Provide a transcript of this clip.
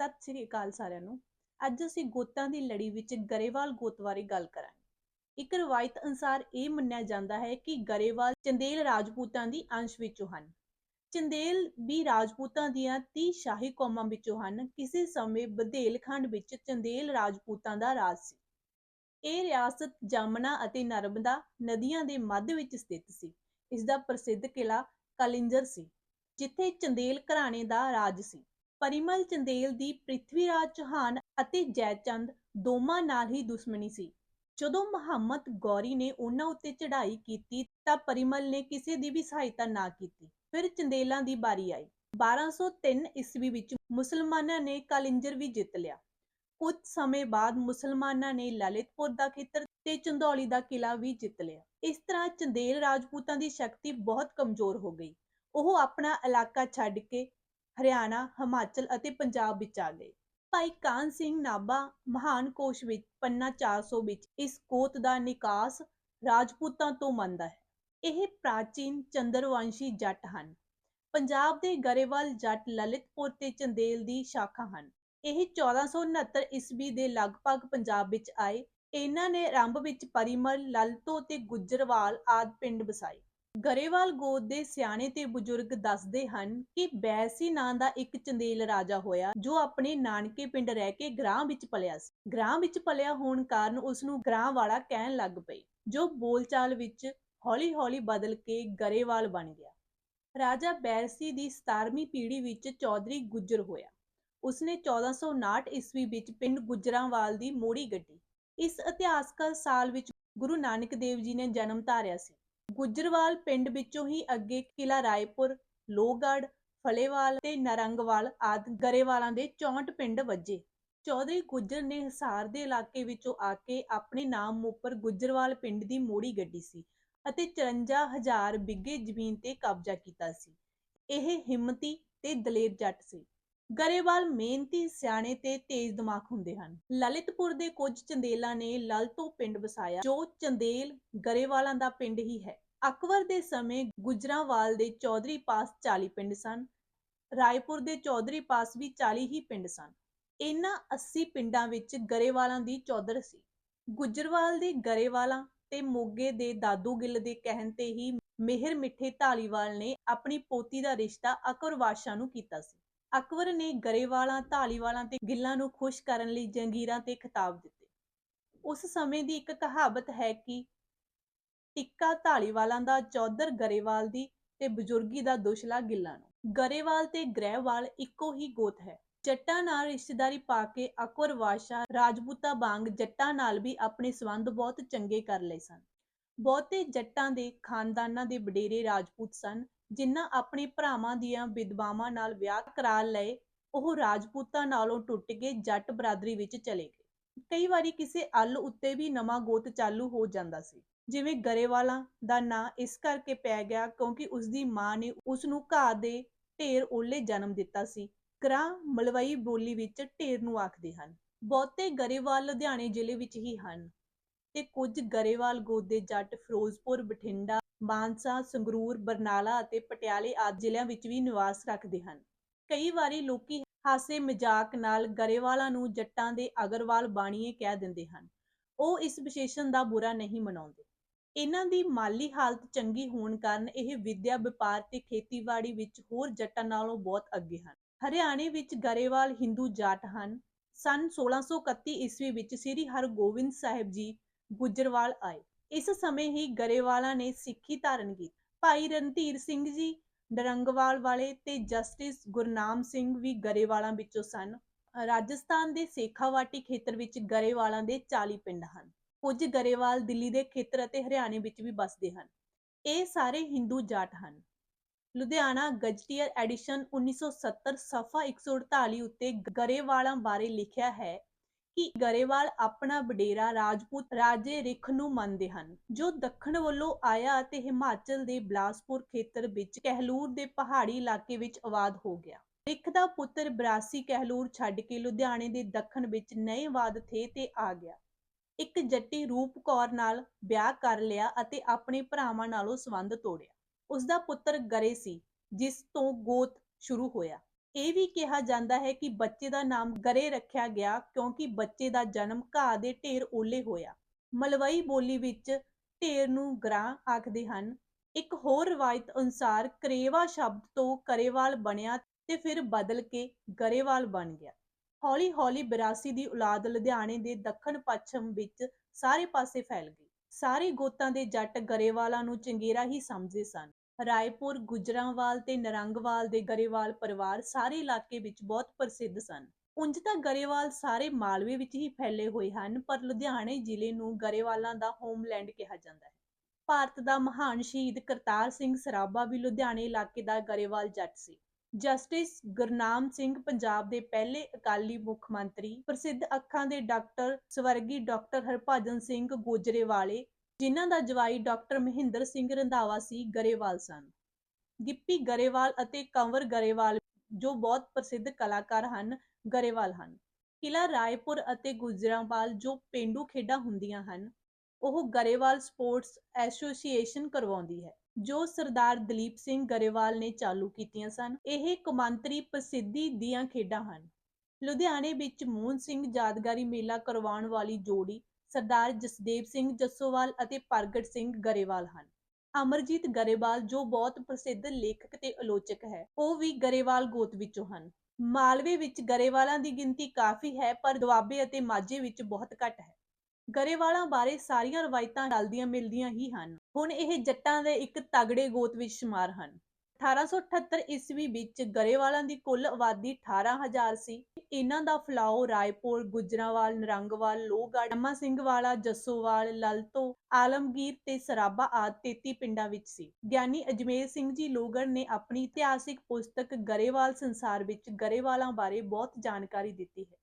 ਸਤਿ ਸ੍ਰੀ ਅਕਾਲ ਸਾਰਿਆਂ ਨੂੰ। ਅੱਜ ਅਸੀਂ ਗੋਤਾਂ ਦੀ ਲੜੀ ਵਿੱਚ ਗਰੇਵਾਲ ਗੋਤ ਬਾਰੇ ਗੱਲ ਕਰਾਂਗੇ। ਇੱਕ ਰਵਾਇਤ ਅਨੁਸਾਰ ਇਹ ਮੰਨਿਆ ਜਾਂਦਾ ਹੈ ਕਿ ਗਰੇਵਾਲ ਚੰਦੇਲ ਰਾਜਪੂਤਾਂ ਦੀ ਅੰਸ਼ ਵਿੱਚੋਂ ਹਨ। ਚੰਦੇਲ ਵੀ ਰਾਜਪੂਤਾਂ ਦੀਆਂ 30 ਸ਼ਾਹੀ ਕੌਮਾਂ ਵਿੱਚੋਂ ਹਨ। ਕਿਸੇ ਸਮੇਂ ਬਧੇਲਖੰਡ ਵਿੱਚ ਚੰਦੇਲ ਰਾਜਪੂਤਾਂ ਦਾ ਰਾਜ ਸੀ। ਇਹ ਰਿਆਸਤ ਜਮਨਾ ਅਤੇ ਨਰਮਦਾ ਨਦੀਆਂ ਦੇ ਮੱਧ ਵਿੱਚ ਸਥਿਤ ਸੀ। ਇਸ ਦਾ ਪ੍ਰਸਿੱਧ ਕਿਲਾ ਕਲਿੰਜਰ ਸੀ, ਜਿੱਥੇ ਚੰਦੇਲ ਘਰਾਣੇ ਦਾ ਰਾਜ ਸੀ। ਪਰਿਮਲ ਚੰਦੇਲ ਦੀ ਪ੍ਰਿਥਵੀਰਾਜ ਚੌਹਾਨ ਅਤੇ ਜੈਚੰਦ ਦੋਵਾਂ ਨਾਲ ਹੀ ਦੁਸ਼ਮਣੀ ਸੀ। ਜਦੋਂ ਮੁਹੰਮਦ ਗੌਰੀ ਨੇ ਉਹਨਾਂ ਉੱਤੇ ਚੜ੍ਹਾਈ ਕੀਤੀ ਤਾਂ ਪਰਿਮਲ ਨੇ ਕਿਸੇ ਦੀ ਵੀ ਸਹਾਇਤਾ ਨਾ ਕੀਤੀ। ਫਿਰ ਚੰਦੇਲਾਂ ਦੀ ਬਾਰੀ ਆਈ 1203 ਈਸਵੀ ਵਿੱਚ ਮੁਸਲਮਾਨਾਂ ਨੇ ਕਾਲਿੰਜਰ ਵੀ ਜਿੱਤ ਲਿਆ। ਕੁਝ ਸਮੇਂ ਬਾਅਦ ਮੁਸਲਮਾਨਾਂ ਨੇ ਲਲਿਤਪੁਰ ਦਾ ਖੇਤਰ ਤੇ ਚੰਦੌਲੀ ਦਾ ਕਿਲਾ ਵੀ ਜਿੱਤ ਲਿਆ। ਇਸ ਤਰ੍ਹਾਂ ਚੰਦੇਲ ਰਾਜਪੂਤਾਂ ਦੀ ਸ਼ਕਤੀ ਬਹੁਤ ਕਮਜ਼ੋਰ ਹੋ ਗਈ। ਉਹ ਆਪਣਾ ਇਲਾਕਾ ਛੱਡ ਕੇ ਹਰਿਆਣਾ, ਹਿਮਾਚਲ ਅਤੇ ਪੰਜਾਬ ਵਿੱਚ ਆ ਗਏ। ਭਾਈ ਕਾਨ ਸਿੰਘ ਨਾਭਾ ਮਹਾਨ ਕੋਸ਼ ਵਿੱਚ, ਪੰਨਾ 400 ਵਿੱਚ, ਇਸ ਕੋਤ ਦਾ ਨਿਕਾਸ ਰਾਜਪੂਤਾਂ ਤੋਂ ਮੰਨਦਾ ਹੈ। ਇਹ ਪ੍ਰਾਚੀਨ ਚੰਦਰਵੰਸ਼ੀ ਜੱਟ ਹਨ। ਪੰਜਾਬ ਦੇ ਗਰੇਵਾਲ ਜੱਟ ਲਲਿਤਪੁਰ ਤੇ ਚੰਦੇਲ ਦੀ ਸ਼ਾਖਾ ਹਨ। ਇਹ 1469 ਈਸਵੀ ਦੇ ਲਗਭਗ ਪੰਜਾਬ ਵਿੱਚ ਆਏ। ਇਹਨਾਂ ਨੇ ਆਰੰਭ ਵਿੱਚ ਪਰਿਮਲ, ਲਲਤੋ ਤੇ ਗੁੱਜਰਵਾਲ ਆਦ ਪਿੰਡ ਵਸਾਏ। ਗਰੇਵਾਲ ਗੋਦ ਦੇ ਸਿਆਣੇ ਤੇ ਬਜ਼ੁਰਗ ਦੱਸਦੇ ਹਨ ਕਿ ਬੈਸੀ ਨਾਂ ਦਾ ਇੱਕ ਚੰਦੇਲ ਰਾਜਾ ਹੋਇਆ, ਜੋ ਆਪਣੇ ਨਾਨਕੇ ਪਿੰਡ ਰਹਿ ਕੇ ਗ੍ਰਾਮ ਵਿੱਚ ਪਲਿਆ ਸੀ। ਗ੍ਰਾਮ ਵਿੱਚ ਪਲਿਆ ਹੋਣ ਕਾਰਨ ਉਸ ਨੂੰ ਗ੍ਰਾਮ ਵਾਲਾ ਕਹਿਣ ਲੱਗ ਪਈ, ਜੋ ਬੋਲਚਾਲ ਵਿੱਚ ਹੌਲੀ-ਹੌਲੀ ਬਦਲ ਕੇ ਗਰੇਵਾਲ ਬਣ ਗਿਆ। ਰਾਜਾ ਬੈਰਸੀ ਦੀ 17ਵੀਂ ਪੀੜ੍ਹੀ ਵਿੱਚ ਚੌਧਰੀ ਗੁੱਜਰ ਹੋਇਆ। ਉਸਨੇ 1459 ਈਸਵੀ ਵਿੱਚ ਪਿੰਡ ਗੁੱਜਰਾਂਵਾਲ ਦੀ ਮੋੜੀ ਗੱਡੀ। ਇਸ ਇਤਿਹਾਸਕ ਸਾਲ ਵਿੱਚ ਗੁਰੂ ਨਾਨਕ ਦੇਵ ਜੀ ਨੇ ਜਨਮ ਧਾਰਿਆ ਸੀ। ਗੁੱਜਰਵਾਲ ਪਿੰਡ ਵਿੱਚੋਂ ਹੀ ਅੱਗੇ ਕਿਲਾ ਰਾਏਪੁਰ, ਲੋਹਗੜ੍ਹ, ਫਲੇਵਾਲ ਤੇ ਨਰੰਗਵਾਲ ਆਦਿ ਗਰੇਵਾਲਾਂ ਦੇ 64 ਪਿੰਡ ਵੱਜੇ। ਚੌਧਰੀ ਗੁੱਜਰ ਨੇ ਹਿਸਾਰ ਦੇ ਇਲਾਕੇ ਵਿੱਚੋਂ ਆ ਕੇ ਆਪਣੇ ਨਾਮ ਉੱਪਰ ਗੁੱਜਰਵਾਲ ਪਿੰਡ ਦੀ ਮੋੜੀ ਗੱਡੀ ਸੀ ਅਤੇ 54000 ਬਿੱਗੇ ਜ਼ਮੀਨ ਤੇ ਕਬਜ਼ਾ ਕੀਤਾ ਸੀ। ਇਹ ਹਿੰਮਤੀ ਤੇ ਦਲੇਰ ਜੱਟ ਸੀ। ਗਰੇਵਾਲ ਮਿਹਨਤੀ, ਸਿਆਣੇ ਤੇ ਤੇਜ਼ ਦਿਮਾਗ ਹੁੰਦੇ ਹਨ। ਲਲਿਤਪੁਰ ਦੇ ਕੁਝ ਚੰਦੇਲਾਂ ਨੇ ਲਲਤੋ ਪਿੰਡ ਵਸਾਇਆ, ਜੋ ਚੰਦੇਲ ਗਰੇਵਾਲਾਂ ਦਾ ਪਿੰਡ ਹੀ ਹੈ। ਅਕਬਰ ਦੇ ਸਮੇਂ ਗੁਜਰਾਂਵਾਲ ਦੇ ਚੌਧਰੀ ਪਾਸ 40 ਪਿੰਡ ਸਨ, ਰਾਏਪੁਰ ਦੇ ਚੌਧਰੀ ਪਾਸ ਵੀ 40 ਹੀ ਪਿੰਡ ਸਨ। ਇਹਨਾਂ 80 ਪਿੰਡਾਂ ਵਿੱਚ ਗਰੇਵਾਲਾਂ ਦੀ ਚੌਧਰ ਸੀ। ਗੁਜਰਵਾਲ ਦੇ ਗਰੇਵਾਲਾਂ ਤੇ ਮੋਗੇ ਦੇ ਦਾਦੂ ਗਿੱਲ ਦੇ ਕਹਿਣ ਤੇ ਹੀ ਮਿਹਰ ਮਿੱਠੇ ਢਾਲੀਵਾਲ ਨੇ ਆਪਣੀ ਪੋਤੀ ਦਾ ਰਿਸ਼ਤਾ ਅਕਬਰ ਬਾਦਸ਼ਾਹ ਨੂੰ ਕੀਤਾ ਸੀ। ਅਕਬਰ ਨੇ ਗਰੇਵਾਲਾਂ ਢਾਲੀਵਾਲਾਂ ਤੇ ਗਿੱਲਾਂ ਨੂੰ ਖੁਸ਼ ਕਰਨ ਲਈ ਜੰਗੀਰਾਂ ਤੇ ਖਿਤਾਬ ਦਿੱਤੇ। ਉਸ ਸਮੇਂ ਦੀ ਇੱਕ ਕਹਾਵਤ ਹੈ ਕਿ ਟਿੱਕਾ ਢਾਲੀਵਾਲਾਂ ਦਾ ਚੌਧਰ ਗਰੇਵਾਲ ਦੀ ਤੇ ਬਜ਼ੁਰਗੀ ਦਾ ਦੋਸ਼ਲਾ ਗਿੱਲਾਂ ਨੂੰ। ਗਰੇਵਾਲ ਤੇ ਗ੍ਰਹਿਵਾਲ ਇੱਕੋ ਹੀ ਗੋਤ ਹੈ। ਜੱਟਾਂ ਨਾਲ ਰਿਸ਼ਤੇਦਾਰੀ ਪਾ ਕੇ ਅਕਬਰ ਬਾਦਸ਼ਾਹ ਰਾਜਪੂਤਾਂ ਵਾਂਗ ਜੱਟਾਂ ਨਾਲ ਵੀ ਆਪਣੇ ਸਬੰਧ ਬਹੁਤ ਚੰਗੇ ਕਰ ਲਏ ਸਨ। ਬਹੁਤੇ ਜੱਟਾਂ ਦੇ ਖਾਨਦਾਨਾਂ ਦੇ ਵਡੇਰੇ ਰਾਜਪੂਤ ਸਨ, ਜਿਨ੍ਹਾਂ ਆਪਣੇ ਭਰਾਵਾਂ ਦੀਆਂ ਵਿਧਵਾਵਾਂ ਨਾਲ ਵਿਆਹ ਕਰਾ ਲਏ, ਉਹ ਰਾਜਪੂਤਾਂ ਨਾਲੋਂ ਟੁੱਟ ਕੇ ਜੱਟ ਬਰਾਦਰੀ ਵਿੱਚ ਚਲੇ ਗਏ। ਕਈ ਵਾਰੀ ਕਿਸੇ ਅੱਲ ਉੱਤੇ ਵੀ ਨਵਾਂ ਗੋਤ ਚਾਲੂ ਹੋ ਜਾਂਦਾ ਸੀ। ਜਿਵੇਂ ਗਰੇਵਾਲਾਂ ਦਾ ਨਾਂ ਇਸ ਕਰਕੇ ਪੈ ਗਿਆ ਕਿਉਂਕਿ ਉਸ ਦੀ ਮਾਂ ਨੇ ਉਸ ਨੂੰ ਘਾਹ ਦੇ ਢੇਰ ਓਲੇ ਜਨਮ ਦਿੱਤਾ ਸੀ। ਗ੍ਰਾਂ ਮਲਵਈ ਬੋਲੀ ਵਿੱਚ ਢੇਰ ਨੂੰ ਆਖਦੇ ਹਨ। ਬਹੁਤੇ ਗਰੇਵਾਲ ਲੁਧਿਆਣੇ ਜ਼ਿਲ੍ਹੇ ਵਿੱਚ ਹੀ ਹਨ ਤੇ ਕੁਝ ਗਰੇਵਾਲ ਗੋਤ ਜੱਟ ਫਿਰੋਜ਼ਪੁਰ, ਬਠਿੰਡਾ, ਮਾਨਸਾ, ਸੰਗਰੂਰ, ਬਰਨਾਲਾ ਅਤੇ ਪਟਿਆਲੇ ਆਦਿ ਜ਼ਿਲ੍ਹਿਆਂ ਵਿੱਚ ਵੀ ਨਿਵਾਸ ਰੱਖਦੇ ਹਨ। ਕਈ ਵਾਰੀ ਲੋਕੀ ਹਾਸੇ ਮਜ਼ਾਕ ਨਾਲ ਗਰੇਵਾਲਾਂ ਨੂੰ ਜੱਟਾਂ ਦੇ ਅਗਰਵਾਲ ਬਾਣੀਏ ਕਹਿ ਦਿੰਦੇ ਹਨ। ਉਹ ਇਸ ਵਿਸ਼ੇਸ਼ਣ ਦਾ ਬੁਰਾ ਨਹੀਂ ਮਨਾਉਂਦੇ। ਇਹਨਾਂ ਦੀ ਮਾਲੀ ਹਾਲਤ ਚੰਗੀ ਹੋਣ ਕਾਰਨ ਇਹ ਵਿਦਿਆ ਵਪਾਰ ਤੇ ਖੇਤੀਬਾੜੀ ਵਿੱਚ ਹੋਰ ਜੱਟਾਂ ਨਾਲੋਂ ਬਹੁਤ ਅੱਗੇ ਹਨ। ਹਰਿਆਣੇ ਵਿੱਚ ਗਰੇਵਾਲ ਹਿੰਦੂ ਜਾਟ ਹਨ। ਸਨ 1631 ਈਸਵੀ ਵਿੱਚ ਸ੍ਰੀ ਹਰਗੋਬਿੰਦ ਸਾਹਿਬ ਜੀ ਗੁਜਰਵਾਲ ਆਏ। ਇਸ ਸਮੇਂ ਹੀ ਗਰੇਵਾਲਾਂ ਨੇ ਸਿੱਖੀ ਧਾਰਨ ਕੀਤੀ। ਭਾਈ ਰਣਧੀਰ ਸਿੰਘ ਜੀ ਨਰੰਗਵਾਲ ਵਾਲੇ ਤੇ ਜਸਟਿਸ ਗੁਰਨਾਮ ਸਿੰਘ ਵੀ ਗਰੇਵਾਲਾਂ ਵਿੱਚੋਂ ਸਨ। ਰਾਜਸਥਾਨ ਦੇ ਸੇਖਾਵਾਟੀ ਖੇਤਰ ਵਿੱਚ ਗਰੇਵਾਲਾਂ ਦੇ 40 ਪਿੰਡ ਹਨ। ਕੁਝ ਗਰੇਵਾਲ ਦਿੱਲੀ ਦੇ ਖੇਤਰ ਅਤੇ ਹਰਿਆਣੇ ਵਿੱਚ ਵੀ ਵੱਸਦੇ ਹਨ। ਇਹ ਸਾਰੇ ਹਿੰਦੂ ਜਾਟ ਹਨ। ਲੁਧਿਆਣਾ ਗਜਟੀਅਰ ਐਡੀਸ਼ਨ 1970 ਸਫਾ 148 ਉੱਤੇ ਗਰੇਵਾਲਾਂ ਬਾਰੇ ਲਿਖਿਆ ਹੈ ਕਿ ਗਰੇਵਾਲ ਆਪਣਾ ਵਡੇਰਾ ਰਾਜਪੂਤ ਰਾਜੇ ਰਿਖ ਨੂੰ ਮੰਨਦੇ ਹਨ, ਜੋ ਦੱਖਣ ਵੱਲੋਂ ਆਇਆ ਅਤੇ ਹਿਮਾਚਲ ਦੇ ਬਲਾਸਪੁਰ ਖੇਤਰ ਵਿੱਚ ਕਹਿਲੂਰ ਦੇ ਪਹਾੜੀ ਇਲਾਕੇ ਵਿੱਚ ਆਬਾਦ ਹੋ ਗਿਆ। ਰਿਖ ਦਾ ਪੁੱਤਰ ਬਰਾਸੀ ਕਹਿਲੂਰ ਛੱਡ ਕੇ ਲੁਧਿਆਣੇ ਦੇ ਦੱਖਣ ਵਿੱਚ ਨਏ ਵਾਦ ਥੇ ਤੇ ਆ ਗਿਆ। ਇੱਕ ਜੱਟੀ ਰੂਪ ਕੌਰ ਨਾਲ ਵਿਆਹ ਕਰ ਲਿਆ ਅਤੇ ਆਪਣੇ ਭਰਾਵਾਂ ਨਾਲੋਂ ਸੰਬੰਧ ਤੋੜਿਆ। ਉਸ ਦਾ ਪੁੱਤਰ ਗਰੇ ਸੀ, ਜਿਸ ਤੋਂ ਗੋਤ ਸ਼ੁਰੂ ਹੋਇਆ। ਇਹ ਵੀ ਕਿਹਾ ਜਾਂਦਾ ਹੈ ਕਿ ਬੱਚੇ ਦਾ ਨਾਮ ਗਰੇ ਰੱਖਿਆ ਗਿਆ ਕਿਉਂਕਿ ਬੱਚੇ ਦਾ ਜਨਮ ਘਾਹ ਦੇ ਢੇਰ ਓਲੇ ਹੋਇਆ। ਮਲਵਈ ਬੋਲੀ ਵਿੱਚ ਢੇਰ ਨੂੰ ਗਰਾਂ ਆਖਦੇ ਹਨ। ਇੱਕ ਹੋਰ ਰਵਾਇਤ ਅਨੁਸਾਰ ਕਰੇਵਾ ਸ਼ਬਦ ਤੋਂ ਕਰੇਵਾਲ ਬਣਿਆ ਤੇ ਫਿਰ ਬਦਲ ਕੇ ਗਰੇਵਾਲ ਬਣ ਗਿਆ। ਹੌਲੀ-ਹੌਲੀ 82 ਦੀ ਔਲਾਦ ਲੁਧਿਆਣੇ ਦੇ ਦੱਖਣ ਪੱਛਮ ਵਿੱਚ ਸਾਰੇ ਪਾਸੇ ਫੈਲ ਗਈ। ਸਾਰੇ ਗੋਤਾਂ ਦੇ ਜੱਟ ਗਰੇਵਾਲਾਂ ਨੂੰ ਚੰਗੇਰਾ ਹੀ ਸਮਝਦੇ ਸਨ। ਰਾਏਪੁਰ, ਗੁਜਰਾਂਵਾਲ ਤੇ ਨਰੰਗਵਾਲ ਦੇ ਗਰੇਵਾਲ ਪਰਿਵਾਰ ਸਾਰੇ ਇਲਾਕੇ ਵਿੱਚ ਬਹੁਤ ਪ੍ਰਸਿੱਧ ਸਨ। ਉਂਝ ਤਾਂ ਗਰੇਵਾਲ ਸਾਰੇ ਮਾਲਵੇ ਵਿੱਚ ਹੀ ਫੈਲੇ ਹੋਏ ਹਨ, ਪਰ ਲੁਧਿਆਣੇ ਜ਼ਿਲ੍ਹੇ ਨੂੰ ਗਰੇਵਾਲਾਂ ਦਾ ਹੋਮਲੈਂਡ ਕਿਹਾ ਜਾਂਦਾ ਹੈ। ਭਾਰਤ ਦਾ ਮਹਾਨ ਸ਼ਹੀਦ ਕਰਤਾਰ ਸਿੰਘ ਸਰਾਭਾ ਵੀ ਲੁਧਿਆਣੇ ਇਲਾਕੇ ਦਾ ਗਰੇਵਾਲ ਜੱਟ ਸੀ। ਜਸਟਿਸ ਗੁਰਨਾਮ ਸਿੰਘ ਪੰਜਾਬ ਦੇ ਪਹਿਲੇ ਅਕਾਲੀ ਮੁੱਖ ਮੰਤਰੀ, ਪ੍ਰਸਿੱਧ ਅੱਖਾਂ ਦੇ ਡਾਕਟਰ, ਸਵਰਗੀ ਡਾਕਟਰ ਹਰਭਜਨ ਸਿੰਘ ਗੋਜਰੇਵਾਲੇ ਜਿਨ੍ਹਾਂ ਦਾ ਜਵਾਈ ਡਾਕਟਰ ਮਹਿੰਦਰ ਸਿੰਘ ਰੰਧਾਵਾ ਸੀ, ਗਰੇਵਾਲ ਸਨ। ਗਿੱਪੀ ਗਰੇਵਾਲ ਅਤੇ ਕੰਵਰ ਗਰੇਵਾਲ ਜੋ ਬਹੁਤ ਪ੍ਰਸਿੱਧ ਕਲਾਕਾਰ ਹਨ, ਗਰੇਵਾਲ ਹਨ। ਕਿਲਾ ਰਾਏਪੁਰ ਅਤੇ ਗੁਜਰਾਂਵਾਲ ਜੋ ਪਿੰਡੂ ਖੇਡਾਂ ਹੁੰਦੀਆਂ ਹਨ, ਉਹ ਗਰੇਵਾਲ ਸਪੋਰਟਸ ਐਸੋਸੀਏਸ਼ਨ ਕਰਵਾਉਂਦੀ ਹੈ, ਜੋ ਸਰਦਾਰ ਦਲੀਪ ਸਿੰਘ ਗਰੇਵਾਲ ਨੇ ਚਾਲੂ ਕੀਤੀਆਂ ਸਨ। ਇਹ ਕੌਮਾਂਤਰੀ ਪ੍ਰਸਿੱਧੀ ਦੀਆਂ ਖੇਡਾਂ ਹਨ। ਲੁਧਿਆਣੇ ਵਿੱਚ ਮੋਹਨ ਸਿੰਘ ਯਾਦਗਾਰੀ ਮੇਲਾ ਕਰਵਾਉਣ ਵਾਲੀ ਜੋੜੀ ਸਰਦਾਰ ਜਸਦੇਵ ਸਿੰਘ ਜੱਸੋਵਾਲ ਅਤੇ ਪ੍ਰਗਟ ਸਿੰਘ ਗਰੇਵਾਲ ਹਨ। ਅਮਰਜੀਤ ਗਰੇਵਾਲ ਜੋ ਬਹੁਤ ਪ੍ਰਸਿੱਧ ਲੇਖਕ ਤੇ ਆਲੋਚਕ ਹੈ, ਉਹ ਵੀ ਗਰੇਵਾਲ ਗੋਤ ਵਿੱਚੋਂ ਹਨ। ਮਾਲਵੇ ਵਿੱਚ ਗਰੇਵਾਲਾਂ ਦੀ ਗਿਣਤੀ ਕਾਫੀ ਹੈ, ਪਰ ਦੁਆਬੇ ਅਤੇ ਮਾਝੇ ਵਿੱਚ ਬਹੁਤ ਘੱਟ ਹੈ। ਗਰੇਵਾਲਾਂ ਬਾਰੇ ਸਾਰੀਆਂ ਰਵਾਇਤਾਂ ਰਲਦੀਆਂ ਮਿਲਦੀਆਂ ਹੀ ਹਨ। ਹੁਣ ਇਹ ਜੱਟਾਂ ਦੇ ਇੱਕ ਤਗੜੇ ਗੋਤ ਵਿੱਚ ਸ਼ੁਮਾਰ ਹਨ। 1878 ਈਸਵੀ ਵਿੱਚ ਗਰੇਵਾਲਾਂ ਦੀ ਕੁੱਲ ਆਬਾਦੀ 18000 ਸੀ। ਇਹਨਾਂ ਦਾ ਫਲਾਓ ਰਾਏਪੁਰ, ਗੁਜਰਾਂਵਾਲ, ਨਰੰਗਵਾਲ, ਲੋਹਗੜ੍ਹ ਅੰਮਾ ਸਿੰਘ ਵਾਲਾ ਜੱਸੋਵਾਲ, ਲਲਤੋ, ਆਲਮਗੀਰ ਤੇ ਸਰਾਬਾ ਆਦਿ 33 ਪਿੰਡਾਂ ਵਿੱਚ ਸੀ। ਗਿਆਨੀ ਅਜਮੇਰ ਸਿੰਘ ਜੀ ਲੋਹਗੜ੍ਹ ਨੇ ਆਪਣੀ ਇਤਿਹਾਸਿਕ ਪੁਸਤਕ ਗਰੇਵਾਲ ਸੰਸਾਰ ਵਿੱਚ ਗਰੇਵਾਲਾਂ ਬਾਰੇ ਬਹੁਤ ਜਾਣਕਾਰੀ ਦਿੱਤੀ ਹੈ।